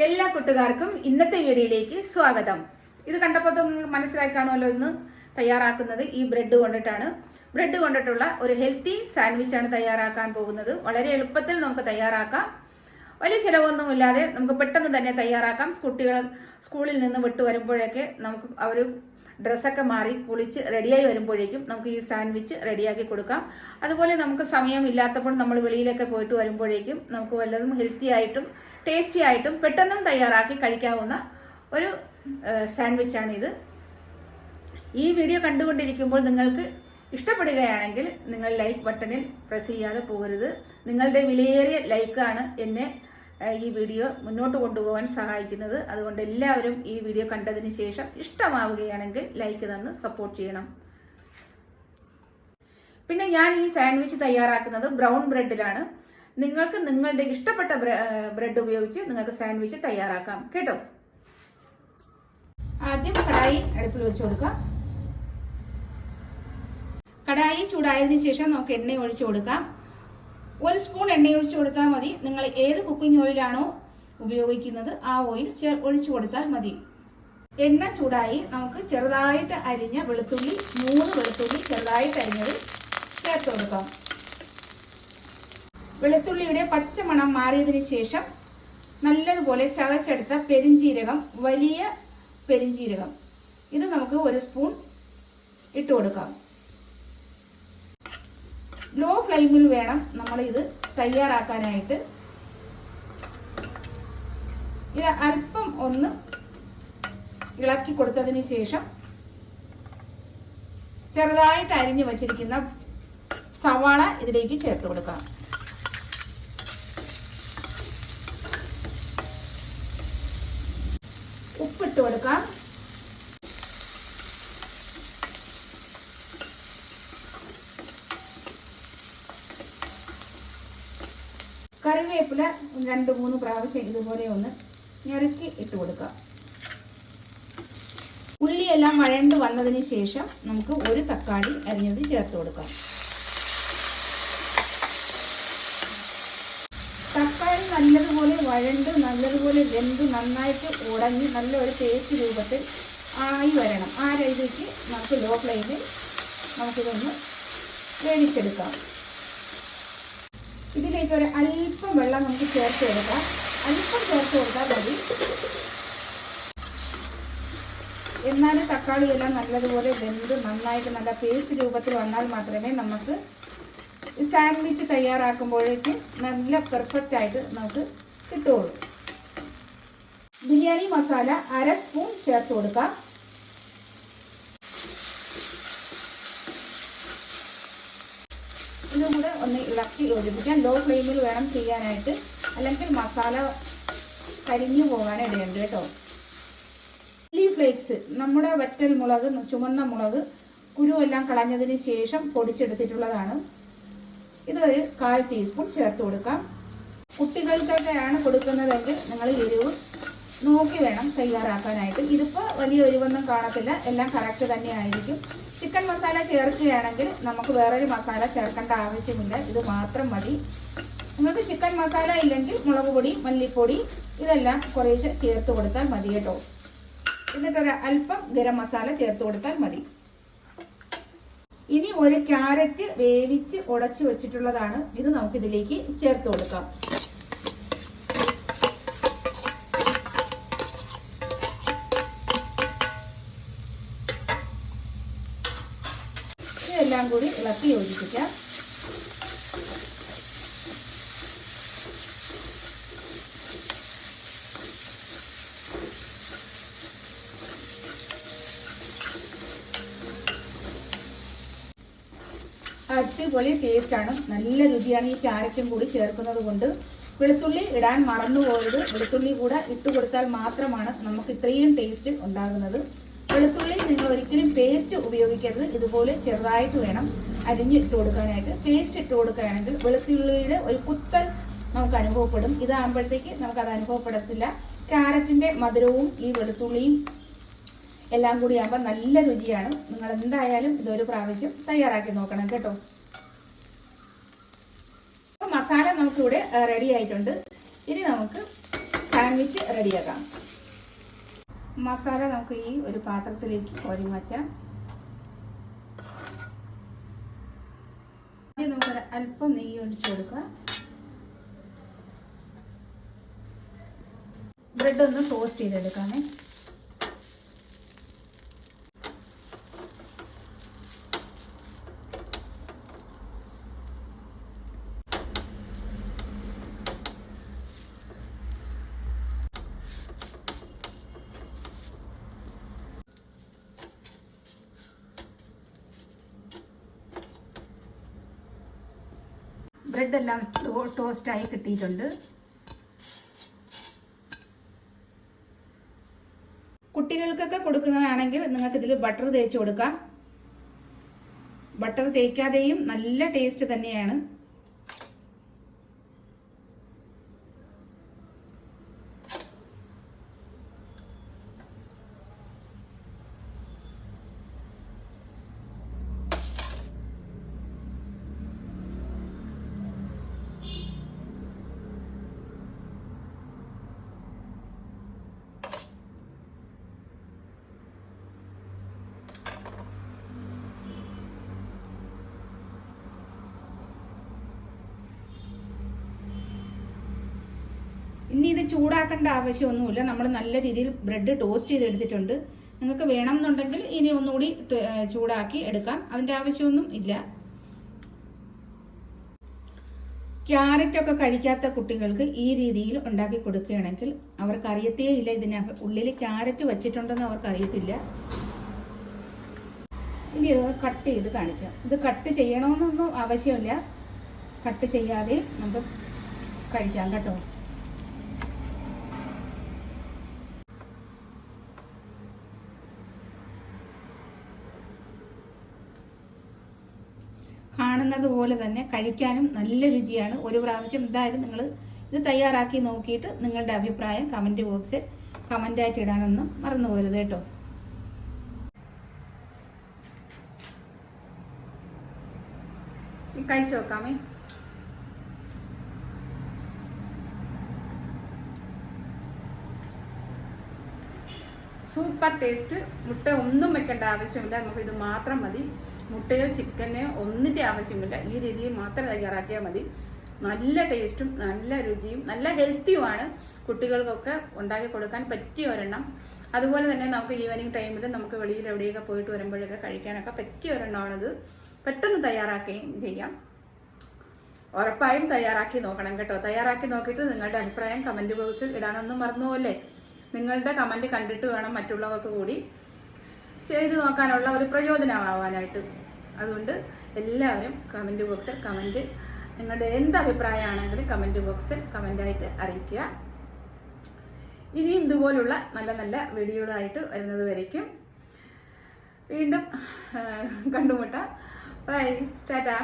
എല്ലാ കൂട്ടുകാർക്കും ഇന്നത്തെ വീഡിയോയിലേക്ക് സ്വാഗതം. ഇത് കണ്ടപ്പോൾ മനസ്സിലാക്കി കാണുമല്ലോ ഇന്ന് തയ്യാറാക്കുന്നത് ഈ ബ്രെഡ് കൊണ്ടിട്ടാണ്. ബ്രെഡ് കൊണ്ടിട്ടുള്ള ഒരു ഹെൽത്തി സാൻഡ്വിച്ച് ആണ് തയ്യാറാക്കാൻ പോകുന്നത്. വളരെ എളുപ്പത്തിൽ നമുക്ക് തയ്യാറാക്കാം. വലിയ ചിലവൊന്നുമില്ലാതെ നമുക്ക് പെട്ടെന്ന് തന്നെ തയ്യാറാക്കാം. കുട്ടികൾ സ്കൂളിൽ നിന്ന് വിട്ടു വരുമ്പോഴൊക്കെ നമുക്ക് അവർ ഡ്രസ്സൊക്കെ മാറി കുളിച്ച് റെഡിയായി വരുമ്പോഴേക്കും നമുക്ക് ഈ സാൻഡ്വിച്ച് റെഡിയാക്കി കൊടുക്കാം. അതുപോലെ നമുക്ക് സമയം ഇല്ലാത്തപ്പോൾ നമ്മൾ വെളിയിലൊക്കെ പോയിട്ട് വരുമ്പോഴേക്കും നമുക്ക് വല്ലതും ഹെൽത്തി ആയിട്ടും ടേസ്റ്റി ആയിട്ടും പെട്ടെന്നും തയ്യാറാക്കി കഴിക്കാവുന്ന ഒരു സാൻഡ്വിച്ചാണിത്. ഈ വീഡിയോ കണ്ടുകൊണ്ടിരിക്കുമ്പോൾ നിങ്ങൾക്ക് ഇഷ്ടപ്പെടുകയാണെങ്കിൽ നിങ്ങൾ ലൈക്ക് ബട്ടണിൽ പ്രസ് ചെയ്യാതെ പോകരുത്. നിങ്ങളുടെ വിലയേറിയ ലൈക്കാണ് എന്നെ ഈ വീഡിയോ മുന്നോട്ട് കൊണ്ടുപോകാൻ സഹായിക്കുന്നത്. അതുകൊണ്ട് എല്ലാവരും ഈ വീഡിയോ കണ്ടതിന് ശേഷം ഇഷ്ടമാവുകയാണെങ്കിൽ ലൈക്ക് തന്ന് സപ്പോർട്ട് ചെയ്യണം. പിന്നെ ഞാൻ ഈ സാൻഡ്വിച്ച് തയ്യാറാക്കുന്നത് ബ്രൗൺ ബ്രെഡിലാണ്. നിങ്ങൾക്ക് നിങ്ങളുടെ ഇഷ്ടപ്പെട്ട ബ്രെഡ് ഉപയോഗിച്ച് നിങ്ങൾക്ക് സാൻഡ്വിച്ച് തയ്യാറാക്കാം. കേട്ടോ? ആദ്യം കടായി അടുപ്പിൽ വെച്ച് കൊടുക്കാം കടായി ചൂടായതിനു ശേഷം നമുക്ക് എണ്ണ ഒഴിച്ചു കൊടുക്കാം. ഒരു സ്പൂൺ എണ്ണ ഒഴിച്ചു കൊടുത്താൽ മതി. നിങ്ങൾ ഏത് കുക്കിംഗ് ഓയിലാണോ ഉപയോഗിക്കുന്നത് ആ ഓയിൽ ഒഴിച്ചു കൊടുത്താൽ മതി. എണ്ണ ചൂടായി നമുക്ക് ചെറുതായിട്ട് അരിഞ്ഞ വെളുത്തുള്ളി മൂന്ന് വെളുത്തുള്ളി ചെറുതായിട്ട് അരിഞ്ഞത് ചേർത്ത് കൊടുക്കാം. വെളുത്തുള്ളിയുടെ പച്ചമണം മാറിയതിന് ശേഷം നല്ലതുപോലെ ചതച്ചെടുത്ത പെരിഞ്ചീരകം വലിയ പെരിഞ്ചീരകം. ഇത് നമുക്ക് ഒരു സ്പൂൺ ഇട്ട് കൊടുക്കാം. ലോ ഫ്ലെയിമിൽ വേണം നമ്മൾ ഇത് തയ്യാറാക്കാനായിട്ട്. ഇത് അല്പം ഒന്ന് ഇളക്കി കൊടുത്തതിന് ശേഷം ചെറുതായിട്ട് അരിഞ്ഞു വച്ചിരിക്കുന്ന സവാള ഇതിലേക്ക് ചേർത്ത് കൊടുക്കാം. ഉപ്പിട്ട് കൊടുക്കാം. കറിവേപ്പില രണ്ട് മൂന്ന് പ്രാവശ്യം ഇതുപോലെ ഒന്ന് ഞെറുക്കി ഇട്ട് കൊടുക്കാം. ഉള്ളിയെല്ലാം വഴണ്ട് വന്നതിന് ശേഷം നമുക്ക് ഒരു തക്കാളി അരിഞ്ഞത് ചേർത്ത് കൊടുക്കാം. തക്കാളി നല്ലതുപോലെ വഴണ്ട് നല്ലതുപോലെ വെന്ത് നന്നായിട്ട് ഉടഞ്ഞ് നല്ല ഒരു പേസ്റ്റ് രൂപത്തിൽ ആയി വരണം. ആ രീതിക്ക് നമുക്ക് ലോ ഫ്ലെയിമിൽ നമുക്കിതൊന്ന് വേവിച്ചെടുക്കാം. ഇതിലേക്ക് ഒരു അല്പം വെള്ളം നമുക്ക് ചേർത്ത് കൊടുക്കാം. അല്പം ചേർത്ത് കൊടുത്താൽ മതി. എന്നാലും തക്കാളി എല്ലാം നല്ലതുപോലെ വെന്ത് നന്നായിട്ട് നല്ല പേസ്റ്റ് രൂപത്തിൽ വന്നാൽ മാത്രമേ നമുക്ക് സാൻഡ്വിച്ച് തയ്യാറാക്കുമ്പോഴേക്കും നല്ല പെർഫെക്റ്റ് ആയിട്ട് നമുക്ക് കിട്ടുള്ളൂ. ബിരിയാണി മസാല അര സ്പൂൺ ചേർത്ത് കൊടുക്കാം. ഇതും കൂടെ ഒന്ന് ഇളക്കി യോജിപ്പിക്കാം. ലോ ഫ്ലെയിമിൽ വേണം ചെയ്യാനായിട്ട്. അല്ലെങ്കിൽ മസാല കരിഞ്ഞു പോകാൻ ഇടയുണ്ട് കേട്ടോ. ചില്ലി ഫ്ലേക്സ് നമ്മുടെ വറ്റൽ മുളക് ചുമന്ന മുളക് കുരുവെല്ലാം കളഞ്ഞതിന് ശേഷം പൊടിച്ചെടുത്തിട്ടുള്ളതാണ്. ഇതൊരു കാൽ ടീസ്പൂൺ ചേർത്ത് കൊടുക്കാം. കുട്ടികൾക്കൊക്കെയാണ് കൊടുക്കുന്നതെങ്കിൽ നിങ്ങൾ എരിവ് നോക്കി വേണം തയ്യാറാക്കാനായിട്ട്. ഇതിപ്പോൾ വലിയ എരിവൊന്നും കാണത്തില്ല. എല്ലാം കറക്റ്റ് തന്നെ ആയിരിക്കും ചിക്കൻ മസാല ചേർക്കുകയാണെങ്കിൽ നമുക്ക് വേറൊരു മസാല ചേർക്കേണ്ട ആവശ്യമില്ല. ഇത് മാത്രം മതി. നിങ്ങൾക്ക് ചിക്കൻ മസാല ഇല്ലെങ്കിൽ മുളക് പൊടി മല്ലിപ്പൊടി ഇതെല്ലാം കുറേശ്ശെ ചേർത്ത് കൊടുത്താൽ മതി കേട്ടോ. എന്നിട്ടൊരു അല്പം ഗരം മസാല ചേർത്ത് കൊടുത്താൽ മതി. ഇനി ഒരു ക്യാരറ്റ് വേവിച്ച് ഉടച്ചു വെച്ചിട്ടുള്ളതാണ്. ഇത് നമുക്ക് ഇതിലേക്ക് ചേർത്ത് കൊടുക്കാം. എല്ലാം കൂടി ഇളക്കി യോജിപ്പിക്കാം. അടിപൊളി ടേസ്റ്റാണ് നല്ല രുചിയാണ് ഈ ക്യാരറ്റും കൂടി ചേർക്കുന്നത് കൊണ്ട്. വെളുത്തുള്ളി ഇടാൻ മറന്നുപോയത് വെളുത്തുള്ളി കൂടെ ഇട്ട് കൊടുത്താൽ മാത്രമാണ് നമുക്ക് ഇത്രയും ടേസ്റ്റ് ഉണ്ടാകുന്നത്. വെളുത്തുള്ളി നിങ്ങൾ ഒരിക്കലും പേസ്റ്റ് ഉപയോഗിക്കരുത്. ഇതുപോലെ ചെറുതായിട്ട് വേണം അരിഞ്ഞ് ഇട്ട് കൊടുക്കാനായിട്ട്. പേസ്റ്റ് ഇട്ട് കൊടുക്കുകയാണെങ്കിൽ വെളുത്തുള്ളിയുടെ ഒരു കുത്തൽ നമുക്ക് അനുഭവപ്പെടും. ഇതാകുമ്പോഴത്തേക്ക് നമുക്കത് അനുഭവപ്പെടത്തില്ല. ക്യാരറ്റിന്റെ മധുരവും ഈ വെളുത്തുള്ളിയും എല്ലാം കൂടി ആകുമ്പോൾ നല്ല രുചിയാണ്. നിങ്ങൾ എന്തായാലും ഇതൊരു പ്രാവശ്യം തയ്യാറാക്കി നോക്കണം കേട്ടോ. അപ്പോൾ മസാല നമുക്കിവിടെ റെഡി ആയിട്ടുണ്ട്. ഇനി നമുക്ക് സാൻഡ്വിച്ച് റെഡിയാക്കാം മസാല നമുക്ക് ഈ ഒരു പാത്രത്തിലേക്ക് കോരി മാറ്റാം. ആദ്യം നമുക്ക് അല്പം നെയ്യ് ഒഴിച്ചു കൊടുക്കാം ബ്രെഡ് ഒന്ന് ടോസ്റ്റ് ചെയ്തെടുക്കാമേ. ബ്രെഡ് എല്ലാം ടോസ്റ്റായി കിട്ടിയിട്ടുണ്ട്. കുട്ടികൾക്കൊക്കെ കൊടുക്കുന്നതാണെങ്കിൽ നിങ്ങൾക്ക് ഇതിൽ ബട്ടർ തേച്ച് കൊടുക്കാം. ബട്ടർ തേക്കാതെയും നല്ല ടേസ്റ്റ് തന്നെയാണ്. ഇനി ഇത് ചൂടാക്കേണ്ട ആവശ്യമൊന്നുമില്ല. നമ്മൾ നല്ല രീതിയിൽ ബ്രെഡ് ടോസ്റ്റ് ചെയ്തെടുത്തിട്ടുണ്ട്. നിങ്ങൾക്ക് വേണം എന്നുണ്ടെങ്കിൽ ഇനി ഒന്നുകൂടി ചൂടാക്കി എടുക്കാം. അതിന്റെ ആവശ്യമൊന്നും ഇല്ല. ക്യാരറ്റ് ഒക്കെ കഴിക്കാത്ത കുട്ടികൾക്ക് ഈ രീതിയിൽ ഉണ്ടാക്കി കൊടുക്കുകയാണെങ്കിൽ അവർക്ക് അറിയത്തേ ഇല്ല ഉള്ളിൽ ക്യാരറ്റ് വെച്ചിട്ടുണ്ടെന്ന് അവർക്ക് അറിയത്തില്ല. ഇനി ഇത് കട്ട് ചെയ്ത് കാണിക്കാം. ഇത് കട്ട് ചെയ്യണമെന്നൊന്നും ആവശ്യമില്ല. കട്ട് ചെയ്യാതെ നമുക്ക് കഴിക്കാം കേട്ടോ. കാണുന്നത് തന്നെ കഴിക്കാനും നല്ല രുചിയാണ്. ഒരു പ്രാവശ്യം എന്തായാലും നിങ്ങൾ ഇത് തയ്യാറാക്കി നോക്കിയിട്ട് നിങ്ങളുടെ അഭിപ്രായം കമന്റ് ബോക്സിൽ കമന്റായിട്ട് ഇടാനൊന്നും മറന്നു പോരുത് കേട്ടോ. കഴിച്ചു നോക്കാമേ. സൂപ്പർ ടേസ്റ്റ് മുട്ട ഒന്നും വെക്കേണ്ട ആവശ്യമില്ല. നമുക്ക് ഇത് മാത്രം മതി. മുട്ടയോ ചിക്കനോ ഒന്നിന്റെ ആവശ്യമില്ല. ഈ രീതിയിൽ മാത്രം തയ്യാറാക്കിയാൽ മതി. നല്ല ടേസ്റ്റും നല്ല രുചിയും നല്ല ഹെൽത്തിയുമാണ് കുട്ടികൾക്കൊക്കെ ഉണ്ടാക്കി കൊടുക്കാൻ പറ്റിയ ഒരെണ്ണം. അതുപോലെ തന്നെ നമുക്ക് ഈവനിങ് ടൈമിൽ നമുക്ക് വെളിയിൽ എവിടെയൊക്കെ പോയിട്ട് വരുമ്പോഴൊക്കെ കഴിക്കാനൊക്കെ പറ്റിയ ഒരെണ്ണമാണിത്. പെട്ടെന്ന് തയ്യാറാക്കുകയും ചെയ്യാം. ഉറപ്പായും തയ്യാറാക്കി നോക്കണം കേട്ടോ. തയ്യാറാക്കി നോക്കിയിട്ട് നിങ്ങളുടെ അഭിപ്രായം കമന്റ് ബോക്സിൽ ഇടാനൊന്നും മറന്നുപോലെ നിങ്ങളുടെ കമന്റ് കണ്ടിട്ട് വേണം മറ്റുള്ളവർക്ക് കൂടി. ചെയ്തു നോക്കാനുള്ള ഒരു പ്രചോദനമാവാനായിട്ട്. അതുകൊണ്ട് എല്ലാവരും കമന്റ് ബോക്സിൽ കമന്റ് നിങ്ങളുടെ എന്ത് അഭിപ്രായമാണെങ്കിലും കമന്റ് ബോക്സിൽ കമന്റായിട്ട് അറിയിക്കുക. ഇനിയും ഇതുപോലുള്ള നല്ല നല്ല വീഡിയോകളായിട്ട് വരുന്നത് വരയ്ക്കും. വീണ്ടും കണ്ടുമുട്ടാം. ബൈ ടാറ്റാ